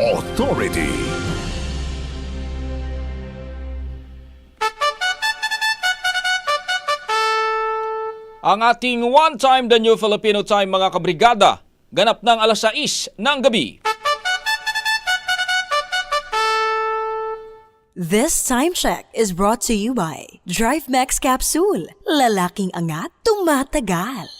Authority. Ang ating one time the new Filipino time mga kabrigada, ganap ng alas 6 ng gabi. This time check is brought to you by Drive Max Capsule. Lalaking angat, tumatagal.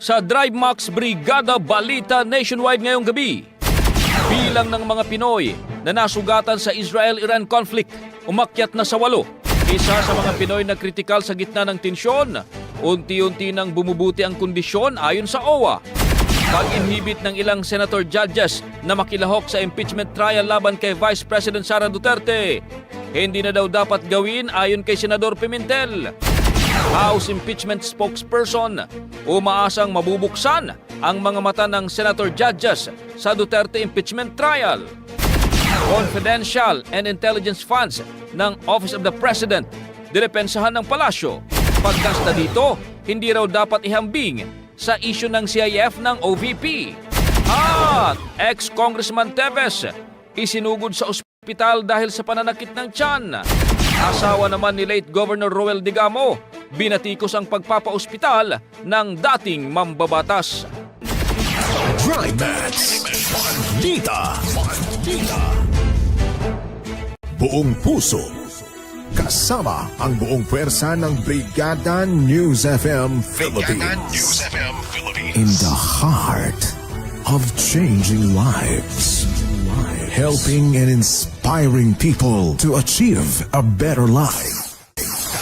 Sa Drive Max Brigada Balita Nationwide ngayong gabi, bilang ng mga Pinoy na nasugatan sa Israel-Iran conflict umakyat na sa walo. Isa sa mga Pinoy na kritikal sa gitna ng tensyon, unti-unti nang bumubuti ang kondisyon ayon sa OWA. Pag-inhibit ng ilang senator judges na makilahok sa impeachment trial laban kay Vice President Sara Duterte. Hindi na daw dapat gawin ayon kay Senador Pimentel. House impeachment spokesperson, umaasang mabubuksan ang mga mata ng senator judges sa Duterte impeachment trial. Confidential and intelligence funds ng Office of the President dinepensahan ng palasyo. Pagkasta dito, hindi raw dapat ihambing sa isyu ng CIF ng OVP. At ex-Congressman Teves, isinugod sa ospital dahil sa pananakit ng tiyan. Asawa naman ni late Governor Roel Digamo, binatikos ang pagpapaospital ng dating mambabatas. Drive Max. Balita. Balita. Buong puso. Kasama ang buong pwersa ng Brigada News FM Philippines. In the heart of changing lives. Helping and inspiring people to achieve a better life.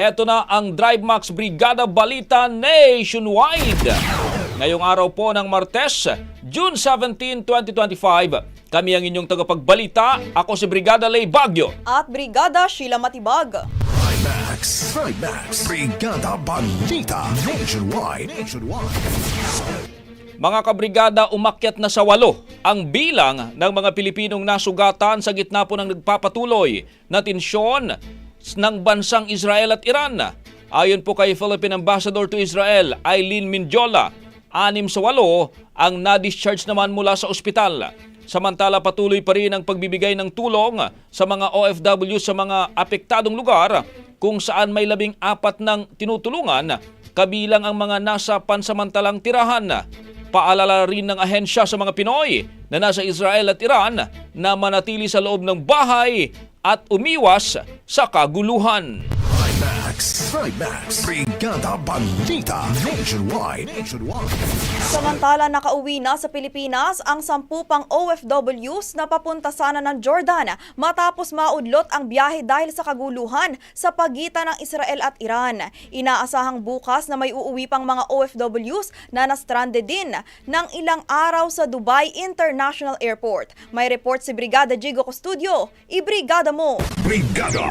heto na ang Drive Max Brigada Balita Nationwide. Ngayong araw po ng Martes, June 17, 2025, kami ang inyong tagapagbalita. Ako si Brigada Lay Bagyo. at Brigada Sheila Matibag. Max. Max. Brigada Balita Nationwide. Nationwide. Mga kabrigada, umakyat na sa walo ang bilang ng mga Pilipinong nasugatan sa gitna po ng nagpapatuloy na tensyon ng bansang Israel at Iran. Ayon po kay Philippine Ambassador to Israel, Eileen Mindjola, anim sa walo ang na-discharge naman mula sa ospital. Samantala patuloy pa rin ang pagbibigay ng tulong sa mga OFW sa mga apektadong lugar kung saan may labing apat ng tinutulungan kabilang ang mga nasa pansamantalang tirahan. Paalala rin ng ahensya sa mga Pinoy na nasa Israel at Iran na manatili sa loob ng bahay at umiwas sa kaguluhan. Max, Max, Brigada Balita Nationwide. Nationwide. Samantala nakauwi na sa Pilipinas ang sampu pang OFWs na papunta sana ng Jordan matapos maudlot ang biyahe dahil sa kaguluhan sa pagitan ng Israel at Iran. Inaasahang bukas na may uuwi pang mga OFWs na na-stranded din ng ilang araw sa Dubai International Airport. May report si Brigada Jigo Custudio. Ibrigada mo! Brigada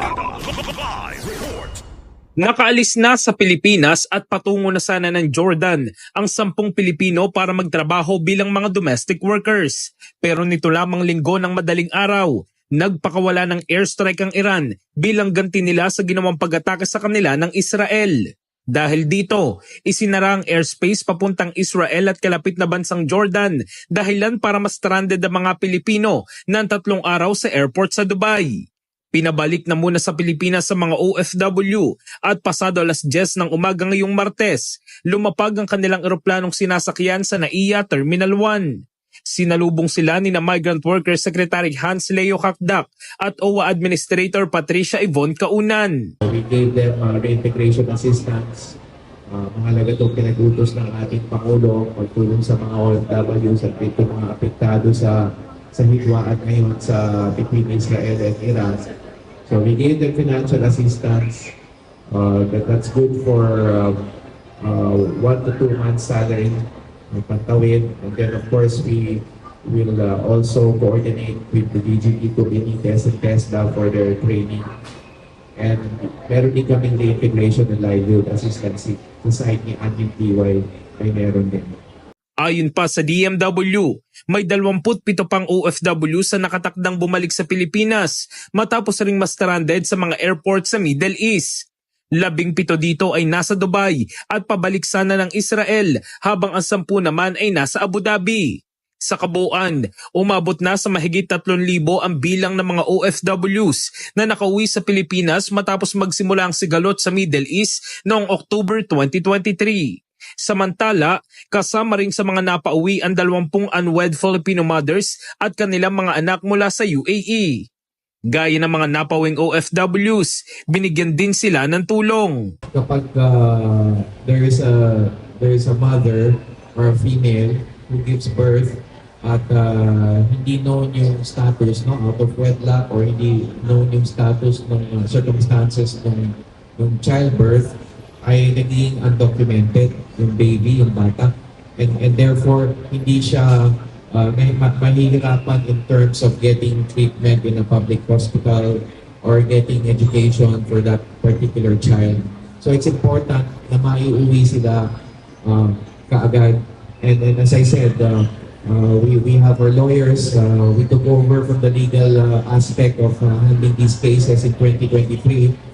Live Report. Nakaalis na sa Pilipinas at patungo na sana ng Jordan ang sampung Pilipino para magtrabaho bilang mga domestic workers. Pero nito lamang linggo ng madaling araw, nagpakawala ng airstrike ang Iran bilang ganti nila sa ginawang pag-atake sa kanila ng Israel. Dahil dito, isinara ang airspace papuntang Israel at kalapit na bansang Jordan dahilan para mas stranded ang mga Pilipino ng tatlong araw sa airport sa Dubai. Pinabalik na muna sa Pilipinas sa mga OFW at pasado alas 10 ng umaga ngayong Martes, lumapag ang kanilang eroplanong sinasakyan sa NAIA Terminal 1. Sinalubong sila ni na Migrant Worker Secretary Hans Leo Kakdak at OWA Administrator Patricia Yvonne Kaunan. We gave them uh, reintegration assistance. Uh, mahalaga itong pinag-utos ng ating Pangulo pagtulong sa mga OFWs at ito mga apektado sa sa hidwaan ngayon sa between Israel and Iran. So we gave them financial assistance. Uh, that, that's good for um, uh, one to two months salary ng pantawid. And then of course we will uh, also coordinate with the DGP to Benitez and TESDA for their training. And meron din kaming reintegration and livelihood assistance ni Anil TY ay meron din. Ayon pa sa DMW, may 27 pang OFW sa nakatakdang bumalik sa Pilipinas matapos ring ma-stranded sa mga airport sa Middle East. Labing pito dito ay nasa Dubai at pabalik sana ng Israel habang ang sampu naman ay nasa Abu Dhabi. Sa kabuuan, umabot na sa mahigit 3,000 ang bilang ng mga OFWs na nakauwi sa Pilipinas matapos magsimula ang sigalot sa Middle East noong October 2023. Samantala, kasama rin sa mga napauwi ang 20 unwed Filipino mothers at kanilang mga anak mula sa UAE. Gaya ng mga napawing OFWs, binigyan din sila ng tulong. Kapag uh, there is a there is a mother or a female who gives birth at uh, hindi known yung status no out of wedlock or hindi known yung status ng uh, circumstances ng ng childbirth ay naging undocumented yung baby, yung bata. And, and therefore, hindi siya uh, may, ma- mahihirapan in terms of getting treatment in a public hospital or getting education for that particular child. So it's important na maiuwi sila uh, kaagad. And, and as I said, uh, uh, we, we have our lawyers. Uh, we took over from the legal uh, aspect of uh, handling these cases in 2023.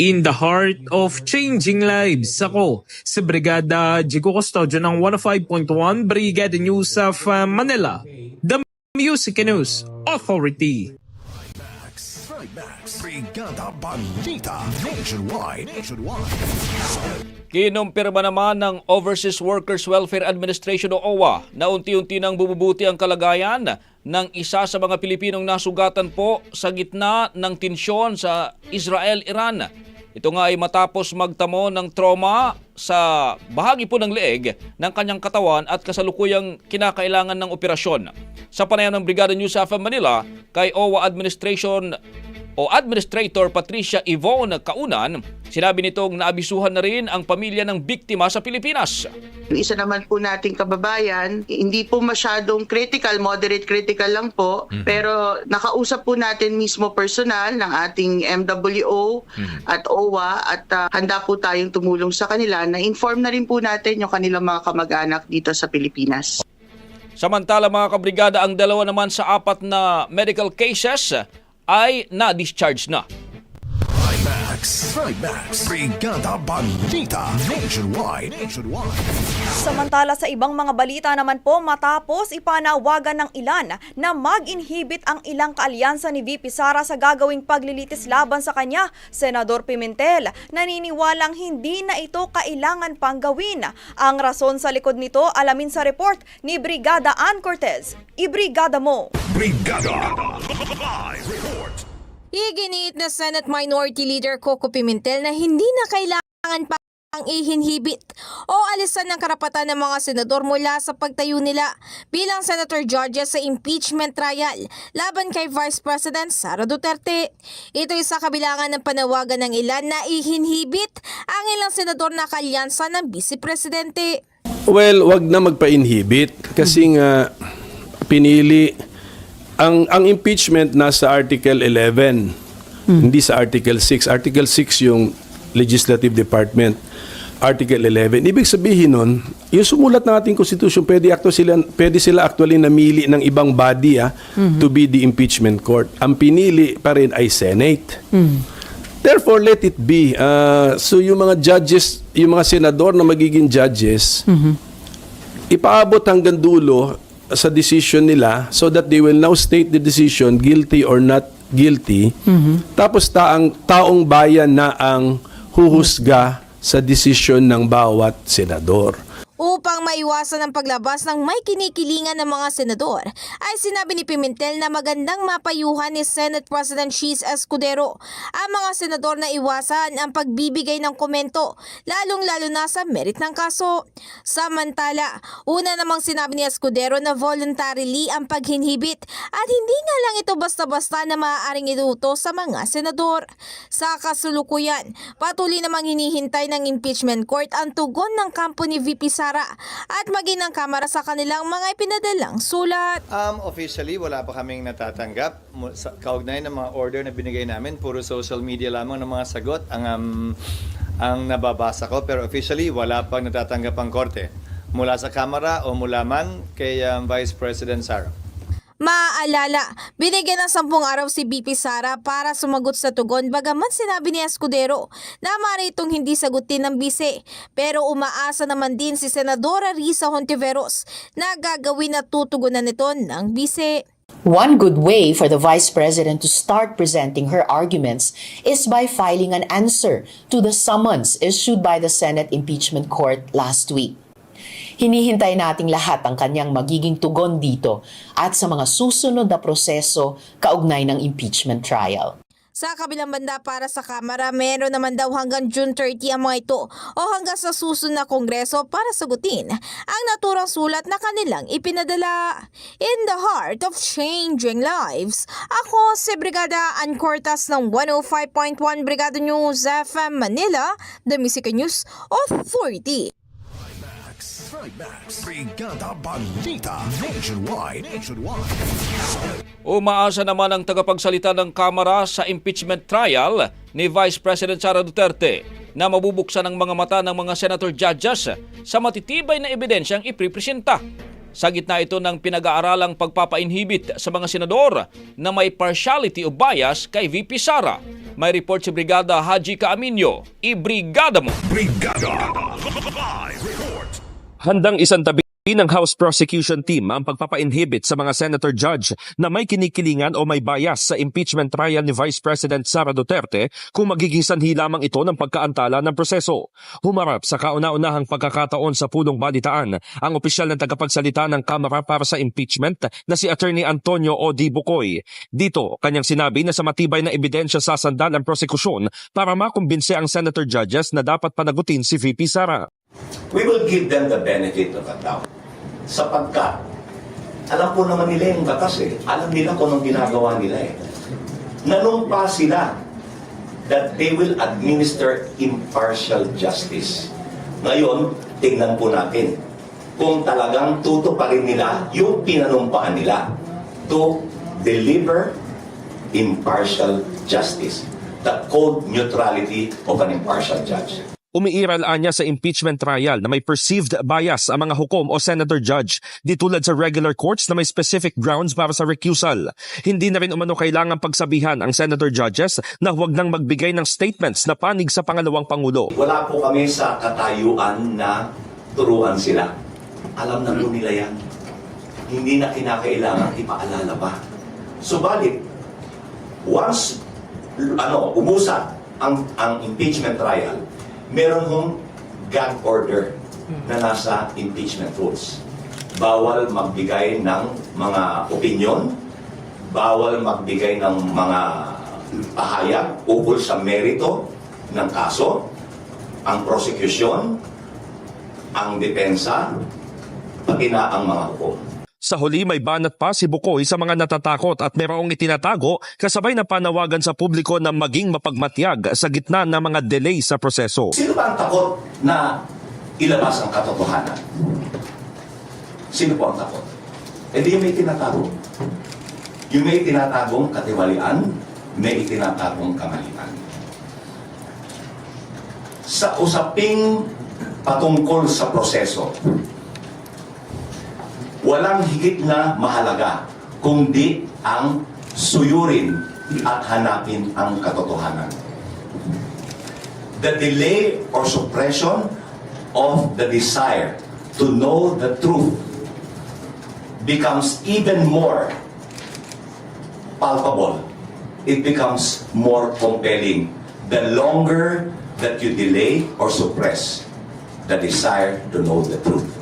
In the heart of changing lives, ako si Brigada Jigo Custodio ng 105.1 Brigada News of uh, Manila, the Music News Authority. Brigada Balita Nationwide. Nationwide. Kinumpirma naman ng Overseas Workers Welfare Administration o OWA na unti-unti nang bumubuti ang kalagayan ng isa sa mga Pilipinong nasugatan po sa gitna ng tensyon sa Israel-Iran. Ito nga ay matapos magtamo ng trauma sa bahagi po ng leeg ng kanyang katawan at kasalukuyang kinakailangan ng operasyon. Sa panayam ng Brigada News of Manila kay OWA Administration o Administrator Patricia Yvonne Kaunan, sinabi nitong naabisuhan na rin ang pamilya ng biktima sa Pilipinas. Isa naman po nating kababayan, hindi po masyadong critical, moderate critical lang po, pero nakausap po natin mismo personal ng ating MWO at OWA at ah, handa po tayong tumulong sa kanila na inform na rin po natin yung kanilang mga kamag-anak dito sa Pilipinas. Samantala mga kabrigada, ang dalawa naman sa apat na medical cases ay na-discharge na. Max, Trimax. Brigada Balita. Nationwide. Nationwide. Samantala sa ibang mga balita naman po matapos ipanawagan ng ilan na mag-inhibit ang ilang kaalyansa ni VP Sara sa gagawing paglilitis laban sa kanya, Senador Pimentel naniniwalang hindi na ito kailangan pang gawin. Ang rason sa likod nito alamin sa report ni Brigada Ann Cortez. Ibrigada mo! Brigada. Live report. Iginiit na Senate Minority Leader Coco Pimentel na hindi na kailangan pa ang ihinhibit o alisan ng karapatan ng mga senador mula sa pagtayo nila bilang senator judges sa impeachment trial laban kay Vice President Sara Duterte. Ito'y sa kabilangan ng panawagan ng ilan na ihinhibit ang ilang senador na kalyansa ng Vice Presidente. Well, wag na magpa-inhibit kasi nga pinili ang ang impeachment nasa Article 11, hindi sa Article 6. Article 6 yung Legislative Department. Article 11. Ibig sabihin nun, yung sumulat ng ating Constitution, pwede, acto sila, pwede sila actually namili ng ibang body ah, to be the impeachment court. Ang pinili pa rin ay Senate. Therefore, let it be. Ah, so yung mga judges, yung mga senador na magiging judges, ipaabot hanggang dulo sa decision nila so that they will now state the decision guilty or not guilty. Tapos taang taong bayan na ang huhusga sa desisyon ng bawat senador. Upang maiwasan ang paglabas ng may kinikilingan ng mga senador, ay sinabi ni Pimentel na magandang mapayuhan ni Senate President Cheese Escudero ang mga senador na iwasan ang pagbibigay ng komento, lalong-lalo na sa merit ng kaso. Samantala, una namang sinabi ni Escudero na voluntarily ang paghinhibit at hindi nga lang ito basta-basta na maaaring iluto sa mga senador. Sa kasulukuyan, patuloy namang hinihintay ng impeachment court ang tugon ng kampo ni VP Sara at maging ng kamara sa kanilang mga ipinadalang sulat. Um, officially, wala pa kaming natatanggap. Kaugnay ng mga order na binigay namin, puro social media lamang ng mga sagot ang um, ang nababasa ko. Pero officially, wala pang natatanggap ang korte. Mula sa Kamara o mula man kay um, Vice President Sara. Maaalala, binigyan ng sampung araw si BP Sara para sumagot sa tugon bagaman sinabi ni Escudero na maaari itong hindi sagutin ng bise. Pero umaasa naman din si Senadora Risa Hontiveros na gagawin at tutugunan nito ng bise. One good way for the Vice President to start presenting her arguments is by filing an answer to the summons issued by the Senate Impeachment Court last week. Hinihintay nating lahat ang kanyang magiging tugon dito at sa mga susunod na proseso kaugnay ng impeachment trial. Sa kabilang banda para sa Kamara, meron naman daw hanggang June 30 ang mga ito o hanggang sa susunod na Kongreso para sagutin ang naturang sulat na kanilang ipinadala. In the heart of changing lives, ako si Brigada Ann Cortas ng 105.1 Brigada News FM Manila, The Music News Authority. Trimax. Brigada Balita. Nationwide. Nationwide. Umaasa naman ang tagapagsalita ng Kamara sa impeachment trial ni Vice President Sara Duterte na mabubuksan ang mga mata ng mga senator judges sa matitibay na ebidensyang ipipresenta. Sa gitna ito ng pinag-aaralang pagpapa-inhibit sa mga senador na may partiality o bias kay VP Sara. May report si Brigada Haji Kaaminyo. Ibrigada mo! Brigada. Live. Handang isang tabi ng House Prosecution Team ang pagpapa-inhibit sa mga senator judge na may kinikilingan o may bias sa impeachment trial ni Vice President Sara Duterte kung magiging sanhi lamang ito ng pagkaantala ng proseso. Humarap sa kauna-unahang pagkakataon sa pulong balitaan ang opisyal ng tagapagsalita ng Kamara para sa impeachment na si Attorney Antonio O. Di Bukoy. Dito, kanyang sinabi na sa matibay na ebidensya sasandal ang prosekusyon para makumbinse ang senator judges na dapat panagutin si VP Sara. We will give them the benefit of the doubt. Sapagkat, alam po naman nila yung batas eh. Alam nila kung anong ginagawa nila eh. Nanumpa sila that they will administer impartial justice. Ngayon, tingnan po natin kung talagang tutuparin nila yung pinanumpaan nila to deliver impartial justice. The cold neutrality of an impartial judge. Umiiral anya sa impeachment trial na may perceived bias ang mga hukom o senator judge di tulad sa regular courts na may specific grounds para sa recusal. Hindi na rin umano kailangan pagsabihan ang senator judges na huwag nang magbigay ng statements na panig sa pangalawang pangulo. Wala po kami sa katayuan na turuan sila. Alam na po nila yan. Hindi na kinakailangan ipaalala pa. Subalit, once ano, umusad ang, ang impeachment trial, meron hong gag order na nasa impeachment rules. Bawal magbigay ng mga opinion, bawal magbigay ng mga pahayag ukol sa merito ng kaso, ang prosecution, ang depensa, pati na ang mga hukom. Sa huli may banat pa si Bukoy sa mga natatakot at merong itinatago kasabay na panawagan sa publiko na maging mapagmatyag sa gitna ng mga delay sa proseso. Sino ba ang takot na ilabas ang katotohanan? Sino po ang takot? E di may tinatago. Yung may tinatagong katiwalian, may itinatagong kamalian. Sa usaping patungkol sa proseso, walang higit na mahalaga kundi ang suyurin at hanapin ang katotohanan. The delay or suppression of the desire to know the truth becomes even more palpable. It becomes more compelling the longer that you delay or suppress the desire to know the truth.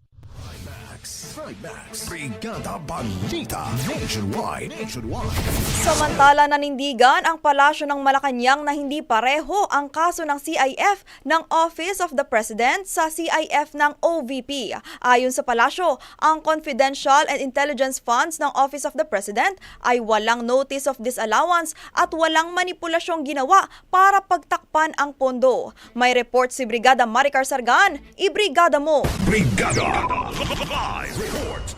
Trimax. Brigada Balita. Nationwide. Nationwide. Samantala nanindigan ang palasyo ng Malacanang na hindi pareho ang kaso ng CIF ng Office of the President sa CIF ng OVP. Ayon sa palasyo, ang confidential and intelligence funds ng Office of the President ay walang notice of disallowance at walang manipulasyong ginawa para pagtakpan ang pondo. May report si Brigada Maricar Sargan, ibrigada mo! Brigada. Live report.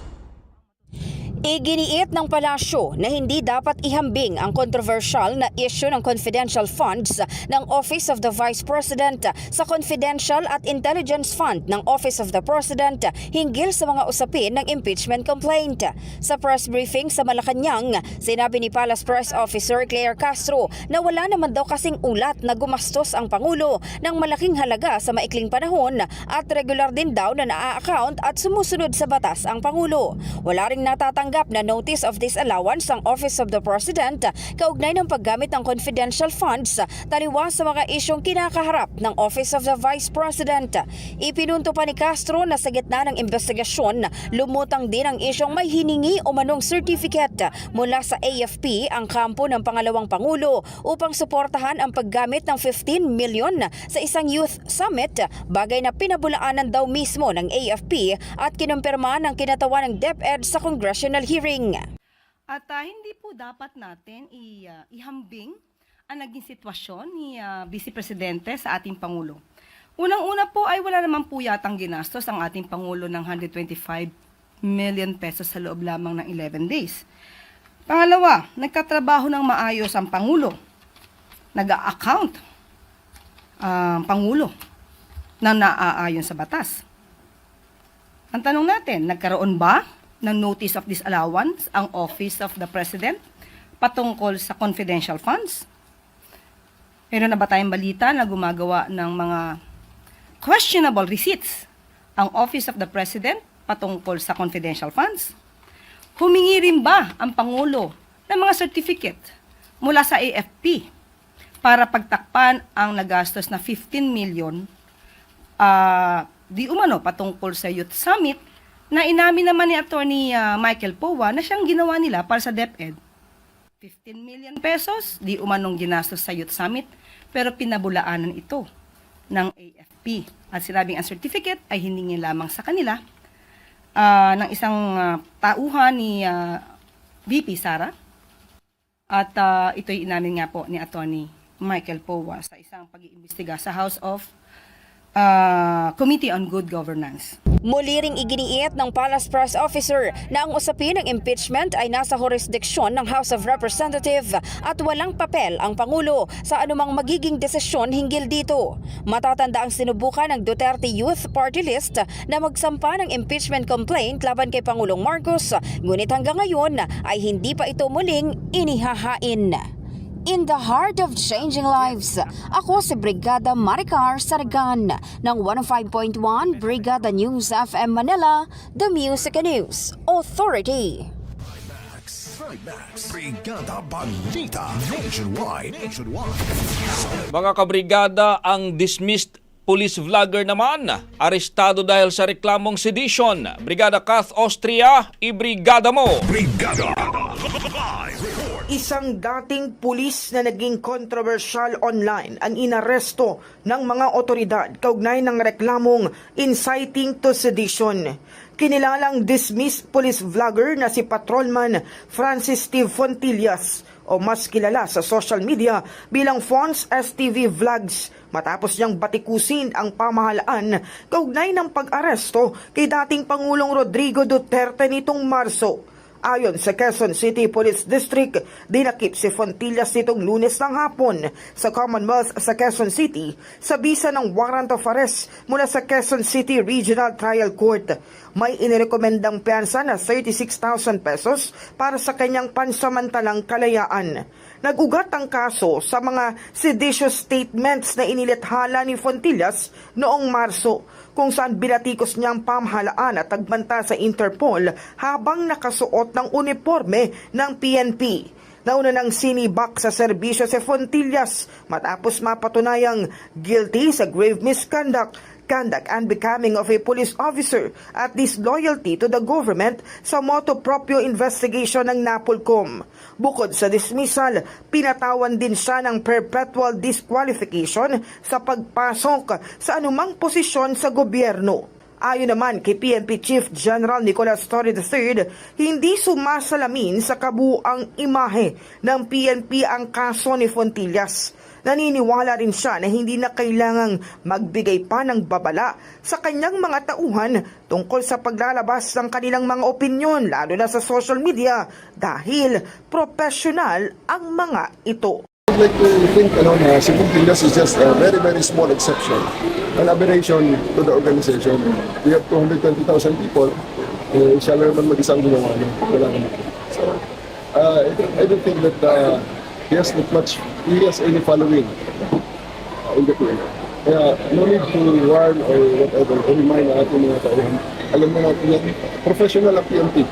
Iginiit ng palasyo na hindi dapat ihambing ang controversial na issue ng confidential funds ng Office of the Vice President sa Confidential at Intelligence Fund ng Office of the President hinggil sa mga usapin ng impeachment complaint. Sa press briefing sa Malacanang, sinabi ni Palace Press Officer Claire Castro na wala naman daw kasing ulat na gumastos ang Pangulo ng malaking halaga sa maikling panahon at regular din daw na naa-account at sumusunod sa batas ang Pangulo. Wala ring natatanggap na notice of disallowance ang Office of the President kaugnay ng paggamit ng confidential funds taliwas sa mga isyong kinakaharap ng Office of the Vice President. Ipinunto pa ni Castro na sa gitna ng investigasyon, lumutang din ang isyong may hiningi o manong certificate mula sa AFP ang kampo ng pangalawang Pangulo upang suportahan ang paggamit ng 15 million sa isang youth summit, bagay na pinabulaanan daw mismo ng AFP at kinumpirma ng kinatawan ng DepEd sa congressional hearing. At ah, hindi po dapat natin i, ah, ihambing ang naging sitwasyon ni ah, Vice Presidente sa ating Pangulo. Unang-una po ay wala naman po yatang ginastos ang ating Pangulo ng 125 million pesos sa loob lamang ng 11 days. Pangalawa, nagkatrabaho ng maayos ang Pangulo. Nag-account ang Pangulo na naaayon sa batas. Ang tanong natin, nagkaroon ba ng notice of disallowance ang Office of the President patungkol sa confidential funds? Meron na ba tayong balita na gumagawa ng mga questionable receipts ang Office of the President patungkol sa confidential funds? Humingi rin ba ang Pangulo ng mga certificate mula sa AFP para pagtakpan ang nagastos na 15 million ah, di umano patungkol sa Youth Summit na inamin naman ni Attorney ah, Michael Powa na siyang ginawa nila para sa DepEd. 15 million pesos, di umanong ginastos sa Youth Summit, pero pinabulaanan ito ng AFP. At sinabing ang certificate ay hiningi lamang sa kanila ah, ng isang ah, tauhan ni ah, VP Sara. At ah, ito'y inamin nga po ni Attorney Michael Powa sa isang pag-iimbestiga sa House of ah, Committee on Good Governance. Muli ring iginiit ng Palace Press Officer na ang usapin ng impeachment ay nasa jurisdiksyon ng House of Representative at walang papel ang Pangulo sa anumang magiging desisyon hinggil dito. Matatanda ang sinubukan ng Duterte Youth Party List na magsampa ng impeachment complaint laban kay Pangulong Marcos, ngunit hanggang ngayon ay hindi pa ito muling inihahain. In the heart of changing lives, ako si Brigada Maricar Saragan ng 105.1 Brigada News FM Manila, The Music and News Authority. Brigada Balita. Nationwide. Nationwide. Mga kabrigada, ang dismissed police vlogger naman, arestado dahil sa reklamong sedition. Brigada Kath Austria, ibrigada mo! Brigada Live. Isang dating pulis na naging kontrobersyal online ang inaresto ng mga otoridad kaugnay ng reklamong inciting to sedition. Kinilalang dismissed police vlogger na si Patrolman Francis Steve Fontillas o mas kilala sa social media bilang Fons STV Vlogs matapos niyang batikusin ang pamahalaan kaugnay ng pag-aresto kay dating Pangulong Rodrigo Duterte nitong Marso. Ayon sa Quezon City Police District, dinakip si Fontillas nitong lunes ng hapon sa Commonwealth sa Quezon City sa bisa ng warrant of arrest mula sa Quezon City Regional Trial Court. May inirekomendang piyansa na 36,000 pesos para sa kanyang pansamantalang kalayaan. Nagugat ang kaso sa mga seditious statements na inilathala ni Fontillas noong Marso kung saan binatikos niya ang pamahalaan at tagbanta sa Interpol habang nakasuot ng uniforme ng PNP. Nauna ng sinibak sa serbisyo si Fontillas matapos mapatunayang guilty sa grave misconduct conduct and becoming of a police officer at disloyalty to the government sa moto proprio investigation ng Napolcom. Bukod sa dismissal, pinatawan din siya ng perpetual disqualification sa pagpasok sa anumang posisyon sa gobyerno. Ayon naman kay PNP Chief General Nicolas Torre III, hindi sumasalamin sa kabuang imahe ng PNP ang kaso ni Fontillas. Naniniwala rin siya na hindi na kailangang magbigay pa ng babala sa kanyang mga tauhan tungkol sa paglalabas ng kanilang mga opinyon lalo na sa social media dahil professional ang mga ito. I'd like to think ano, na si Pumpilas is just a very, very small exception. An aberration to the organization. We have 220,000 people. Eh, siya lang naman mag-isang ginawa niya. Wala naman. So, uh, I, don't, I don't think that uh, he has not much, he has any following uh, in the field. Kaya no need to warn or whatever, or remind ang ating mga tauhan. Alam mo natin yan, professional ang PNP.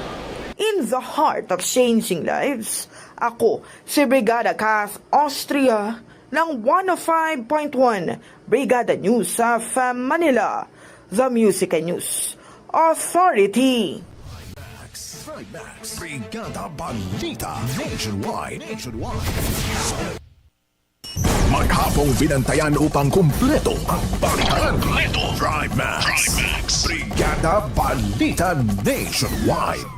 In the heart of changing lives, ako si Brigada Kath Austria ng 105.1 Brigada News sa Manila, The Music and News Authority. Trimax. Brigada Balita. Nationwide. Nationwide. Maghapong binantayan upang kumpleto ang balitan. Kumpleto. Drive Max. Brigada Balita Nationwide.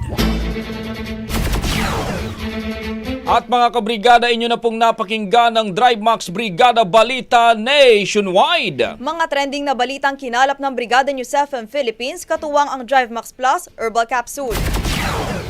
At mga kabrigada, inyo na pong napakinggan ng Drive Max Brigada Balita Nationwide. Mga trending na balitang kinalap ng Brigada News FM Philippines, katuwang ang Drive Max Plus Herbal Capsule.